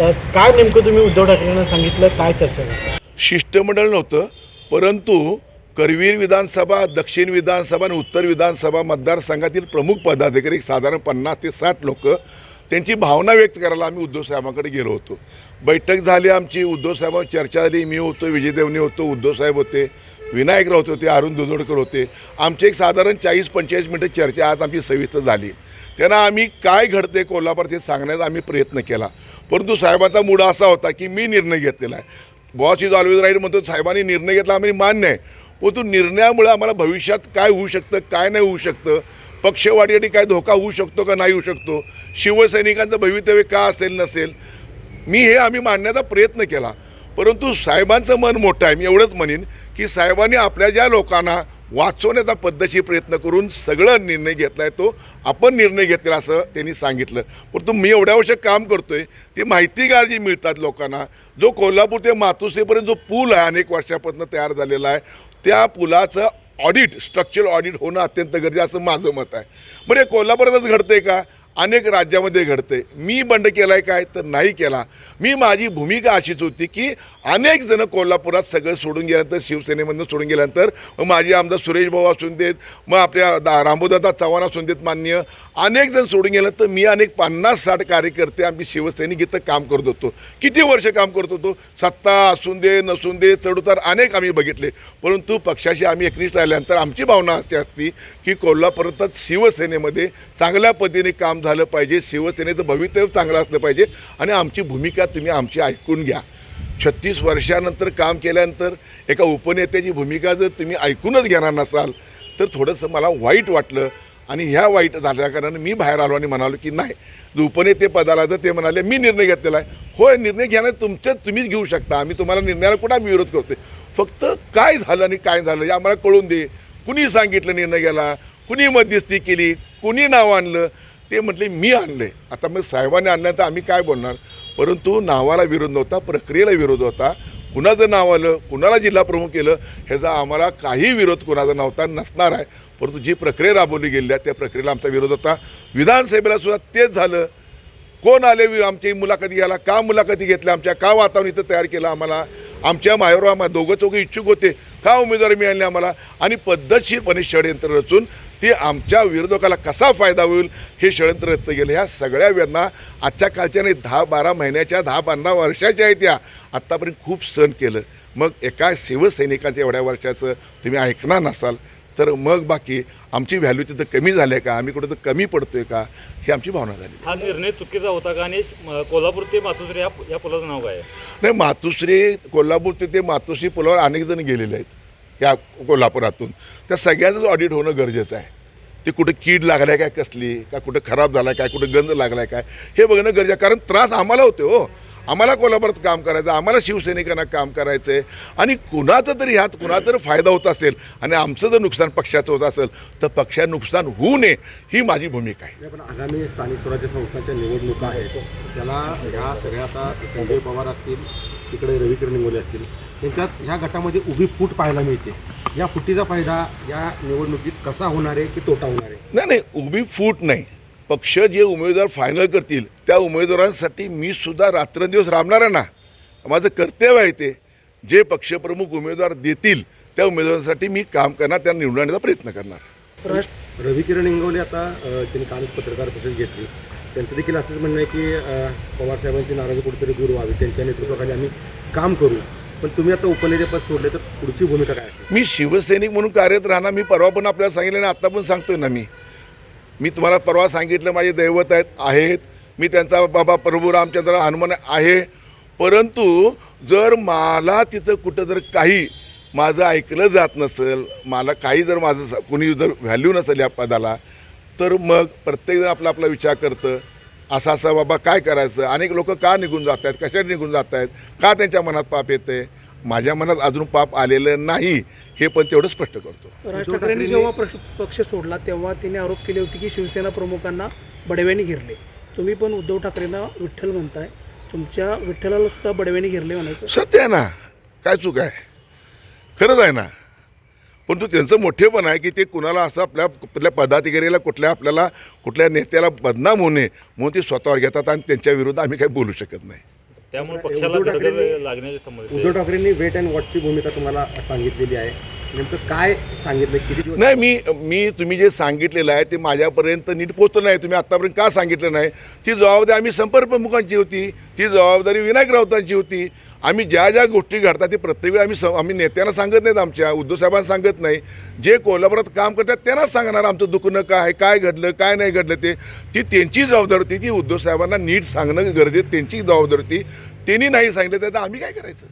काय नेमकं तुम्ही उद्धव ठाकरेंना सांगितलं? काय चर्चा झाली? शिष्टमंडळ नव्हतं परंतु करवीर विधानसभा दक्षिण विधानसभा आणि उत्तर विधानसभा मतदारसंघातील प्रमुख पदाधिकारी साधारण पन्नास ते साठ लोक त्यांची भावना व्यक्त करायला आम्ही उद्धव साहेबांकडे गेलो होतो. बैठक झाली आमची उद्धव साहेबांवर चर्चा झाली. मी होतो विजय होतो उद्धव साहेब होते विनायक राऊत होते अरुण दुधोडकर होते. आमची एक साधारण चाळीस पंचेचाळीस मिनटं चर्चा आज आमची सविस्तर झाली. त्यांना आम्ही काय घडते कोल्हापूर ते सांगण्याचा आम्ही प्रयत्न केला. परंतु साहेबाचा मूड असा होता की मी निर्णय घेतलेला आहे. बॉस इज ऑलवेज राईट म्हणतो साहेबांनी निर्णय घेतला आम्ही मान्य आहे. परंतु निर्णयामुळे आम्हाला भविष्यात काय होऊ शकतं काय नाही होऊ शकतं पक्षवाढीसाठी काय धोका होऊ शकतो का नाही होऊ शकतो शिवसैनिकांचं भवितव्य का असेल नसेल मी हे आम्ही मांडण्याचा प्रयत्न केला. परंतु साहेबांचं मन मोठं आहे. मी एवढंच म्हणेन की साहेबांनी आपल्या ज्या लोकांना वाचवण्याचा पद्धतशीर प्रयत्न करून सगळं निर्णय घेतला आहे तो. आपण निर्णय घेतला असं त्यांनी सांगितलं. परंतु मी एवढ्या वर्ष काम करतो आहे ती माहिती जी मिळतात लोकांना. जो कोल्हापूर ते मातोश्रीपर्यंत जो पूल आहे अनेक वर्षापासून तयार झालेला आहे त्या पुलाचं ऑडिट स्ट्रक्चरल ऑडिट होणं अत्यंत गरजेचं असं माझं मत आहे. बरं हे कोल्हापुरातच घडतंय का? अनेक राज्यामध्ये घडते मी बंड केला आहे काय? तर नाही केला. मी माझी भूमिका अशीच होती की अनेक जण कोल्हापुरात सगळं सोडून गेल्यानंतर शिवसेनेमधनं सोडून गेल्यानंतर मग माझे आमदार सुरेश भाऊ असून देत मग आपल्या दा रामोदादा चव्हाण असून देत मान्य अनेक जण सोडून गेल्यानंतर मी अनेक पन्नास साठ कार्यकर्ते आम्ही शिवसैनिक इथं काम करत होतो. किती वर्ष काम करत होतो? सत्ता असून दे नसून दे चढउतार अनेक आम्ही बघितले. परंतु पक्षाशी आम्ही एकनिष्ठ राहिल्यानंतर आमची भावना अशी असती की कोल्हापुरातच शिवसेनेमध्ये चांगल्या पद्धतीने काम झालं. झालं पाहिजे शिवसेनेचं भवितव्य चांगलं असलं पाहिजे आणि आमची भूमिका तुम्ही आमची ऐकून घ्या. छत्तीस वर्षानंतर काम केल्यानंतर एका उपनेत्याची भूमिका जर तुम्ही ऐकूनच घेणार नसाल तर थोडंसं मला वाईट वाटलं आणि ह्या वाईट झाल्या कारणाने मी बाहेर आलो आणि म्हणालो की नाही जो उपनेते पदाला तर ते म्हणाले मी निर्णय घेतलेला आहे. होय निर्णय घेणं तुमचं तुम्हीच घेऊ शकता. आम्ही तुम्हाला निर्णयाला कुठं आम्ही विरोध करतोय? फक्त काय झालं आणि काय झालं हे आम्हाला कळून दे. कुणी सांगितलं निर्णय घ्यायला? कुणी मध्यस्थी केली? कुणी नाव आणलं? ते म्हटले मी आणले. आता मग साहेबांनी आणलं तर आम्ही काय बोलणार? परंतु नावाला विरोध नव्हता प्रक्रियेला विरोध होता. कुणाचं नाव आलं कुणाला जिल्हा प्रमुख केलं ह्याचा आम्हाला काही विरोध कुणाचा नव्हता नसणार आहे. परंतु जी प्रक्रिया राबवली गेली आहे त्या प्रक्रियेला आमचा विरोध होता. विधानसभेला सुद्धा तेच झालं. कोण आले वि- आमची मुलाखती घ्यायला? का मुलाखती घेतल्या आमच्या? का वातावरण इथं तयार केलं आम्हाला? आमच्या माहेरवर आम्हाला दोघं चौघं इच्छुक होते. का उमेदवारी मिळाले आम्हाला? आणि पद्धतशीरपणे षडयंत्र रचून ते आमच्या विरोधकाला कसा फायदा होईल हे षडयंत्र रचलं गेलं ह्या सगळ्या वेदना आजच्या कालच्या नाही दहा बारा महिन्याच्या दहा पंधरा वर्षाच्या आहेत त्या आत्तापर्यंत खूप सण केलं. मग एका शिवसैनिकाचं एवढ्या वर्षाचं तुम्ही ऐकणार नसाल. तर मग बाकी आमची व्हॅल्यू तिथं कमी झाली आहे का? आम्ही कुठं तर कमी पडतोय का? ही आमची भावना झाली. हा निर्णय चुकीचा होता का? आणि कोल्हापूर ते मातोश्री या पुलाचं नाव काय आहे? नाही मातोश्री कोल्हापूर ते ते मातोश्री पुलावर अनेक जण गेलेले आहेत. या कोल्हापुरातून. त्या सगळ्यांचंच ऑडिट होणं गरजेचं आहे. ते कुठं कीड लागलाय काय कसली का कुठं खराब झालाय काय कुठं गंध लागलाय काय हे बघणं गरजेचं आहे. कारण त्रास आम्हाला होते हो. आम्हाला कोल्हापुरात काम करायचं आम्हाला शिवसैनिकांना काम करायचं आहे आणि कुणाचं तरी ह्यात कुणाचा तरी फायदा होत असेल आणि आमचं जर नुकसान पक्षाचं होत असेल तर पक्षा नुकसान होऊ नये ही माझी भूमिका आहे. पण आगामी स्थानिक स्वराज्य संस्थांच्या निवडणुका आहेत त्याला ह्या सगळ्या आता संजय पवार असतील तिकडे रविकिरण निंगोले असतील त्यांच्यात ह्या गटामध्ये उभी फूट पाहायला मिळते. या फुटीचा फायदा या निवडणुकीत कसा होणार आहे की तोटा होणार आहे? नाही नाही उभी फूट नाही. पक्ष जे उमेदवार फायनल करतील त्या उमेदवारांसाठी मी सुद्धा रात्रंदिवस राबणार आहे ना. माझं कर्तव्य आहे ते. जे पक्षप्रमुख उमेदवार देतील त्या उमेदवारांसाठी मी काम करणार त्यांना निवडण्याचा प्रयत्न करणार. राष्ट्र रविकिरण इंगवले आता त्यांनी कालच पत्रकार परिषद घेतली. त्यांचं देखील असंच म्हणणं आहे की पवारसाहेबांची नाराजी कुठेतरी दूर व्हावी त्यांच्या नेतृत्वाखाली आम्ही काम करू. पण तुम्ही आता उपनेतेपद सोडले तर पुढची भूमिका काय असेल? मी शिवसैनिक म्हणून कार्यरत राहणार मी परवा पण आपल्याला सांगितलं आणि आत्ता पण सांगतोय ना मी. मी तुम्हाला परवा सांगितलं माझे दैवत आहेत आहेत. मी त्यांचा बाबा प्रभू रामचंद्र हनुमान आहे. परंतु जर मला तिथं कुठं जर काही माझं ऐकलं जात नसेल मला काही जर माझं स- कुणी जर व्हॅल्यू नसेल या पदाला तर मग प्रत्येकजण आपला आपला विचार करतं. असं असं बाबा काय करायचं? अनेक लोक का निघून जात आहेत कशासाठी निघून जात आहेत का त्यांच्या मनात पाप येते माझ्या मनात अजून पाप आलेलं नाही हे पण तेवढं स्पष्ट करतो. राज ठाकरेंनी जेव्हा पक्ष पक्ष सोडला तेव्हा त्यांनी आरोप केले होते की शिवसेना प्रमुखांना बडव्याने घेरले. तुम्ही पण उद्धव ठाकरेंना विठ्ठल म्हणताय. तुमच्या विठ्ठलाला सुद्धा बडव्याने घेरले म्हणायचं. सत्य आहे ना. काय चूक आहे? खरंच आहे ना. पण तो त्यांचं मोठेपण आहे की ते कुणाला असं आपल्या कुठल्या पदाधिकारीला कुठल्या आपल्याला कुठल्या नेत्याला बदनाम होऊ नये म्हणून ते स्वतःवर घेतात आणि त्यांच्या विरुद्ध आम्ही काही बोलू शकत नाही. त्यामुळे उद्धव पक्षाला उद्धव ठाकरेंनी वेट अँड वॉचची भूमिका तुम्हाला सांगितलेली आहे. नेमकं काय सांगितलं? किती दिवस नाही मी मी तुम्ही जे सांगितलेलं आहे ते माझ्यापर्यंत नीट पोचलं नाही. तुम्ही आत्तापर्यंत का सांगितलं नाही? ती जबाबदारी आम्ही संपर्क प्रमुखांची होती. ती जबाबदारी विनायक राऊतांची होती. आम्ही ज्या ज्या गोष्टी घडतात ते प्रत्येक वेळी आम्ही स आम्ही नेत्यांना सांगत नाहीत आमच्या उद्धव साहेबांना सांगत नाही. जे कोल्हापुरात काम करतात त्यांनाच सांगणार आमचं दुखणं काय आहे, काय घडलं काय नाही घडलं ते. ती त्यांची जबाबदारी होती. ती उद्धव साहेबांना नीट सांगणं गरजेचं त्यांची जबाबदारी होती. त्यांनी नाही सांगितलं तर आम्ही काय करायचं?